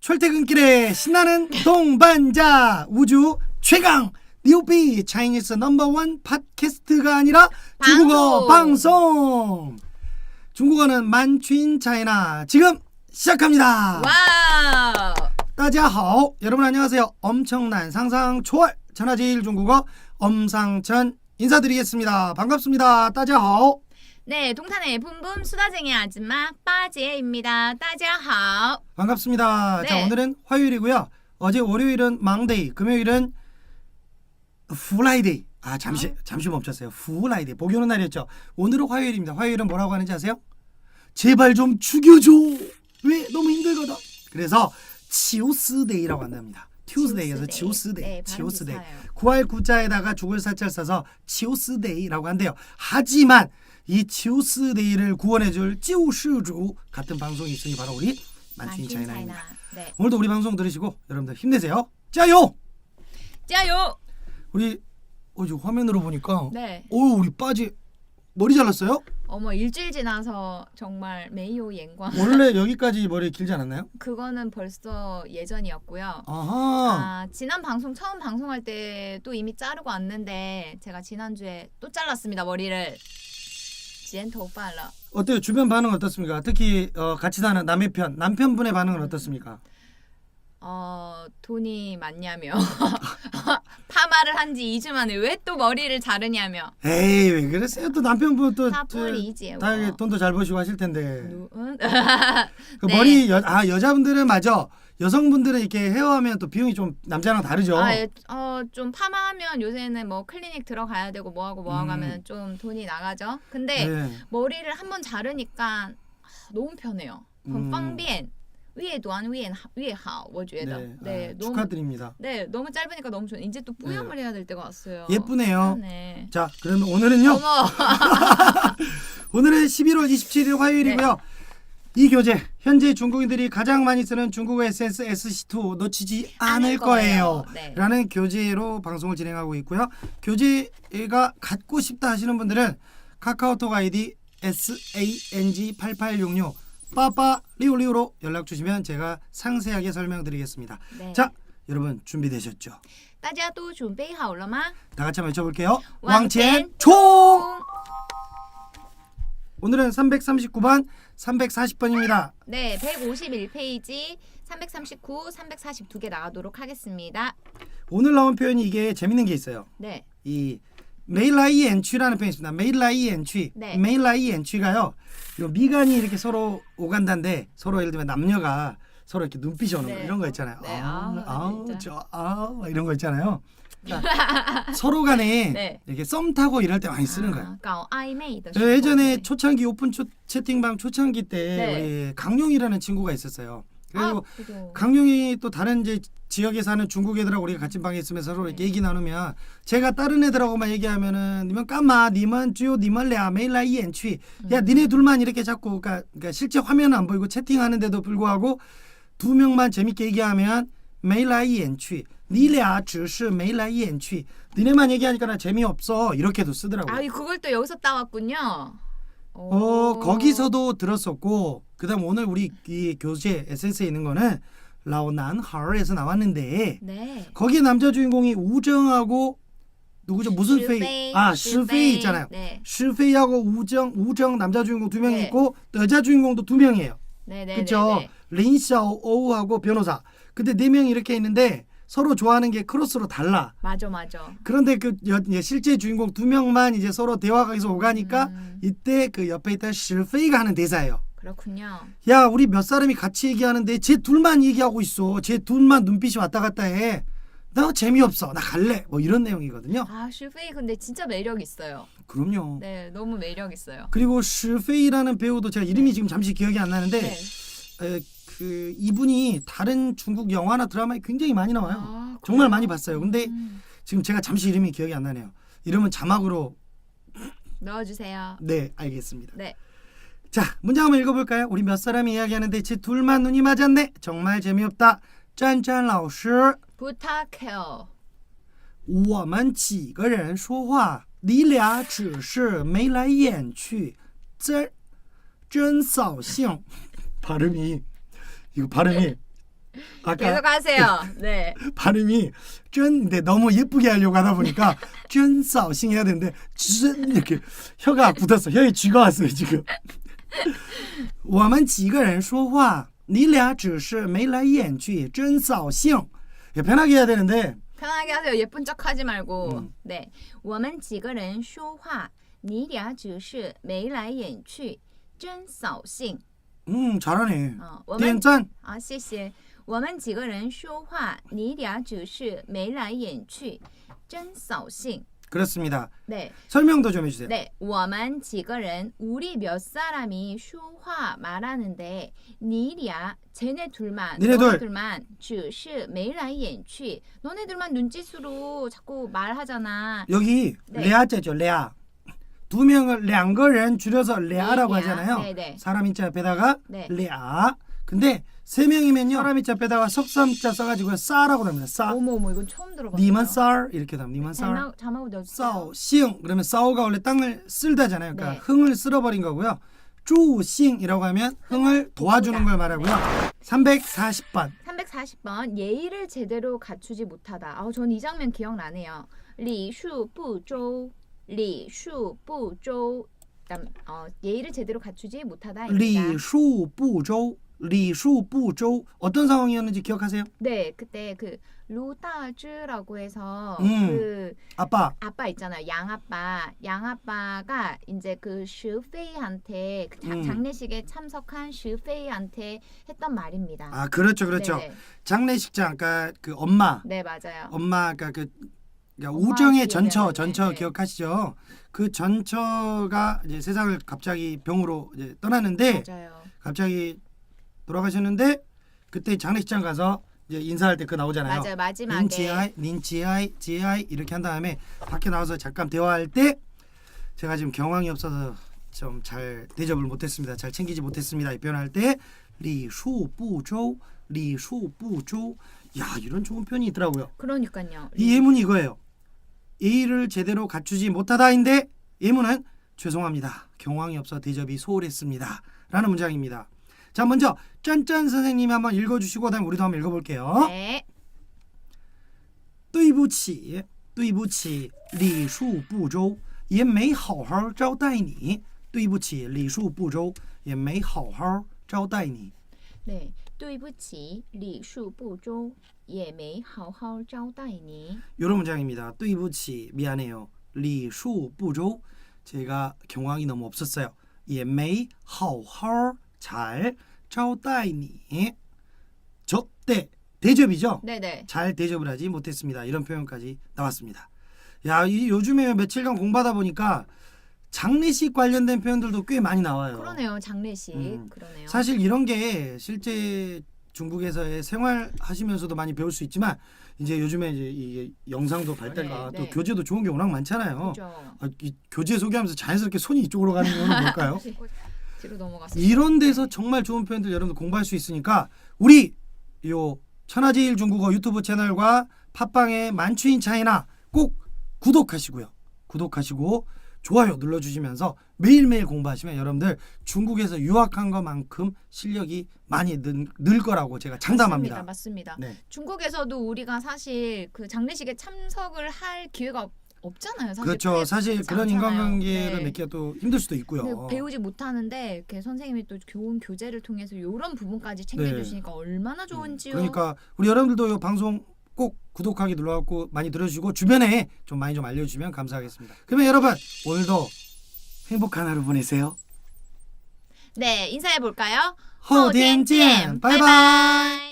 출퇴근길에 신나는 동반자 우주 최강 뉴비 차이니스 넘버원 팟캐스트가 아니라 중국어 방송 중국어는 만취인 차이나 지금 시작합니다. 와우. 大家好 여러분 안녕하세요. 엄청난 상상 초월 천하제일 중국어 엄상천 인사드리겠습니다. 반갑습니다. 大家好 네, 동탄의 붐붐 수다쟁이 아줌마 빠지입니다. 따자하오. 반갑습니다. 네. 자, 오늘은 화요일이고요. 어제 월요일은 망데이, 금요일은 후라이데이. 아, 잠시 어? 잠시 멈췄어요. 후라이데이. 복이 오는 날이었죠. 오늘은 화요일입니다. 화요일은 뭐라고 하는지 아세요? 제발 좀 죽여줘. 왜 너무 힘들거든. 그래서 치우스데이라고 한답니다. 튜스데이에서 치우스데이, 네. 비슷해요. 구할 구자에다가 죽을 사자를 써서 치우스데이라고 한대요. 하지만 이 치우스데이를 구원해줄 찌우시주 같은 방송이 있으니 바로 우리 만춘 만춘 차이나입니다. 차이나. 네. 오늘도 우리 방송 들으시고 여러분들 힘내세요. 짜요. 짜요. 우리 어제 화면으로 보니까 네. 오 우리 빠지 머리 잘랐어요? 어머 일주일 지나서 정말 메이오 옌광. 원래 여기까지 머리 길지 않았나요? 그거는 벌써 예전이었고요. 아하. 아, 지난 방송 처음 방송할 때도 이미 자르고 왔는데 제가 지난주에 또 잘랐습니다 머리를. 지엔토 빨라. 어때요? 주변 반응 어떻습니까? 특히 어, 같이 사는 남의 편 남편분의 반응은 어떻습니까? 어, 돈이 많냐며. 파마를 한 지 2주 만에 왜 또 머리를 자르냐며. 에이 왜 그러세요? 또 남편분 또 사불이지, 저- 다 뭐. 돈도 잘 버시고 하실 텐데. 그 네. 머리 여, 아 여자분들은 맞아. 여성분들은 이렇게 헤어하면 또 비용이 좀 남자랑 다르죠. 예. 아어좀 파마하면 요새는 뭐 클리닉 들어가야 되고 뭐하고 뭐하고 음. 하면 좀 돈이 나가죠. 근데 네. 머리를 한번 자르니까 아, 너무 편해요. 음. 건빵비엔 위에도안 위엔 위에 하, 워 주에다. 네, 네 아, 축하드립니다. 네, 너무 짧으니까 너무 좋네. 이제 또 뿌염을 네. 해야 될 때가 왔어요. 예쁘네요. 아, 네. 자, 그러면 오늘은요. 오늘은 11월 27일 화요일이고요. 네. 이 교재 현재 중국인들이 가장 많이 쓰는 중국어 에센스 SC2 놓치지 않을 거예요. 네. 라는 교재로 방송을 진행하고 있고요. 교재가 갖고 싶다 하시는 분들은 카카오톡 아이디 SANG8866 빠빠 리오리오로 연락 주시면 제가 상세하게 설명드리겠습니다. 네. 자, 여러분 준비되셨죠? 大家都准备好了吗? 다 같이 한번 외쳐볼게요. 왕첸 왕첸 총! 오늘은 339번, 340번입니다. 네, 151페이지 339, 342개 나가도록 하겠습니다. 오늘 나온 표현이 이게 재밌는 게 있어요. 네. 이 메일라이 엔취라는 표현이 있습니다. 메일라이 엔취. 네. 메일라이 엔취가요. 요 미간이 이렇게 서로 오간다인데 서로 예를 들면 남녀가 서로 이렇게 눈빛이 오는 거 이런 거 있잖아요. 네. 아우, 아, 저, 아우, 이런 거 있잖아요. 그러니까 서로 간에 네. 이렇게 썸 타고 이럴 때 많이 쓰는 거예요. 그러니까 어, 예전에 초창기 오픈 초, 채팅방 초창기 때 네. 우리 강용이라는 친구가 있었어요. 그리고 아. 강용이 또 다른 이제 지역에 사는 중국 애들하고 우리가 같이 방에 있으면 서로 이렇게 네. 얘기 나누면 제가 다른 애들하고만 얘기하면은 니만 까마 니만 주요 니만 레아 메일라 이엔취 야 음. 니네 둘만 이렇게 자꾸 그러니까, 그러니까 실제 화면은 안 보이고 채팅하는데도 불구하고 두 명만 재밌게 얘기하면 메일라 이엔취 니레아 只是 메일라 이엔취 니네만 얘기하니까 나 재미없어 이렇게도 쓰더라고요. 아, 그걸 또 여기서 따왔군요. 어 오. 거기서도 들었었고 그다음 오늘 우리 이 교재 에센스에 있는 거는 라오난 하얼에서 나왔는데 네. 거기에 남자 주인공이 우정하고 누구죠 무슨 페이 아. 시페이 있잖아요 네. 시페이하고 우정 우정 남자 주인공 두명 네. 있고 여자 주인공도 두 명이에요 네, 네, 그쵸 네, 네. 린샤오우하고 변호사 근데 네 명이 이렇게 있는데 서로 좋아하는 게 크로스로 달라 맞아, 맞아. 그런데 그 여, 예, 실제 주인공 두 명만 이제 서로 대화가 계속 오가니까 음, 이때 그 옆에 있던 실페이가 하는 대사예요. 그렇군요. 야, 우리 몇 사람이 같이 얘기하는데 쟤 둘만 얘기하고 있어. 쟤 둘만 눈빛이 왔다 갔다 해. 나 재미없어. 나 갈래. 뭐 이런 내용이거든요. 아, 슈페이 근데 진짜 매력 있어요. 그럼요. 네, 너무 매력 있어요. 그리고 실페이라는 배우도 제가 이름이 지금 잠시 기억이 안 나는데 네. 에, 그 이분이 다른 중국 영화나 드라마에 굉장히 많이 나와요. 아, 정말 그래요? 많이 봤어요. 근데 음, 지금 제가 잠시 이름이 기억이 안 나네요. 이름은 자막으로 넣어주세요. 네 알겠습니다. 네. 자 문장 한번 읽어볼까요? 우리 몇 사람이 이야기하는데 제 둘만 눈이 맞았네. 정말 재미없다. 짠짠 老师 부탁해요. 我们几个人说话，你俩只是眉来眼去，真真扫兴。 발음이 이거 발음이 아까 계속 하세요. 네. 발음이 쩐 근데 너무 예쁘게 하려고 하다 보니까 쩐싸오싱 해야 되는데 쩐 이렇게 혀가 붙었어. 혀에 쥐가 왔어요 지금. 我们几个人说话你俩只是眉来眼去真扫兴 편하게 해야 되는데 편하게 하세요. 예쁜 척 하지 말고. 음. 네. 我们几个人说话你俩只是眉来眼去真扫兴 음 잘하네. 啊我们点赞好，谢谢。我们几个人说话，你俩只是眉来眼去，真扫兴。 그렇습니다. 네, 설명도 좀 해주세요. 네. 我们几个人 우리 몇 사람이 说话 말하는데, 你俩 쟤네 둘만, 니네 둘. 너네들만 只是眉来眼去. 너네들만 눈짓으로 자꾸 말하잖아. 여기 네. 레아자죠 레아. 두 명을 량거는 줄여서 레아라고 네, 하잖아요. 네네. 사람 인자 옆에다가 네. 레아. 근데 세 명이면요. 사람 인자 옆에다가 석삼자 써가지고 싸라고 합니다. 싸. 어머 어머 이건 처음 들어봤어요. 니만 싸 이렇게 나옵니다. 니만 싸. 싸오 시흥 그러면 싸오가 원래 땅을 쓸다잖아요. 그러니까 네. 흥을 쓸어버린 거고요. 쪼싱이라고 하면 흥을 네. 도와주는 걸 말하고요. 340번. 340번 예의를 제대로 갖추지 못하다. 아우 저는 이 장면 기억나네요. 리슈부조 리 슈 부 조 그다음 어, 예의를 제대로 갖추지 못하다입니다. 리슈부조 리슈부조 어떤 상황이었는지 기억하세요? 네, 그때 그 루다즈라고 해서 음. 그 아빠 아빠 있잖아요. 양아빠. 양아빠가 이제 그 슈페이한테 그 자- 음. 장례식에 참석한 슈페이한테 했던 말입니다. 아 그렇죠 그렇죠 네, 장례식장 그러니까 그 엄마 네 맞아요. 엄마가 그 그러니까 기억나는, 전처 네, 전처 네. 기억하시죠? 그 전처가 이제 세상을 갑자기 병으로 이제 떠났는데 맞아요. 갑자기 돌아가셨는데 그때 장례식장 가서 이제 인사할 때 그 나오잖아요. 맞아요. 마지막에 닌지아이 닌지아이 지아이 이렇게 한 다음에 밖에 나와서 잠깐 대화할 때 제가 지금 경황이 없어서 좀 잘 대접을 못했습니다. 잘 챙기지 못했습니다. 이 표현할 때 리슈부조 리슈부조 야 이런 좋은 표현이 있더라고요. 그러니까요. 이 예문이 이거예요. 예의를 제대로 갖추지 못하다인데 예문은 죄송합니다. 경황이 없어 대접이 소홀했습니다. 라는 문장입니다. 자 먼저 짠짠 선생님이 한번 읽어주시고 그다음에 우리도 한번 읽어볼게요. 네. 对不起，对不起，礼数不周，也没好好招待你。对不起，礼数不周，也没好好招待你。 네. 对不起,礼数不周, 也没好好招待你. 이런 문장입니다. 对不起, 미안해요. 礼数不周, 제가 경황이 너무 없었어요. 也没好好잘招待你. 접대 대접이죠. 네, 네. 잘 대접을 하지 못했습니다. 이런 표현까지 나왔습니다. 야, 이 요즘에 며칠간 공부하다 보니까 장례식 관련된 표현들도 꽤 많이 나와요. 그러네요. 장례식. 음. 그러네요. 사실 이런 게 실제 중국에서의 생활하시면서도 많이 배울 수 있지만 이제 요즘에 이제 이 영상도 발달과 네, 또 네. 교재도 좋은 게 워낙 많잖아요. 아, 이 교재 소개하면서 자연스럽게 손이 이쪽으로 가는 이유는 뭘까요? 뒤로 넘어갔어요. 이런 데서 정말 좋은 표현들 여러분들 공부할 수 있으니까 우리 요 천하제일 중국어 유튜브 채널과 팟빵의 만추인 차이나 꼭 구독하시고요. 구독하시고 좋아요 눌러주시면서 매일매일 공부하시면 여러분들 중국에서 유학한 것만큼 실력이 많이 늘, 늘 거라고 제가 장담합니다. 맞습니다. 맞습니다. 네. 중국에서도 우리가 사실 그 장례식에 참석을 할 기회가 없, 없잖아요. 사실 그렇죠. 사실 그런 않잖아요. 인간관계를 네. 맺기가 또 힘들 수도 있고요. 근데 배우지 못하는데 이렇게 선생님이 또 좋은 교재를 통해서 이런 부분까지 챙겨주시니까 얼마나 좋은지요. 네. 그러니까 우리 여러분들도 이 방송 꼭 구독하기 눌러갖고 많이 들어주고 주변에 좀 많이 좀 알려주시면 감사하겠습니다. 그러면 여러분 오늘도 행복한 하루 보내세요. 네, 인사해 볼까요? 호디앤 찜. 바이바이.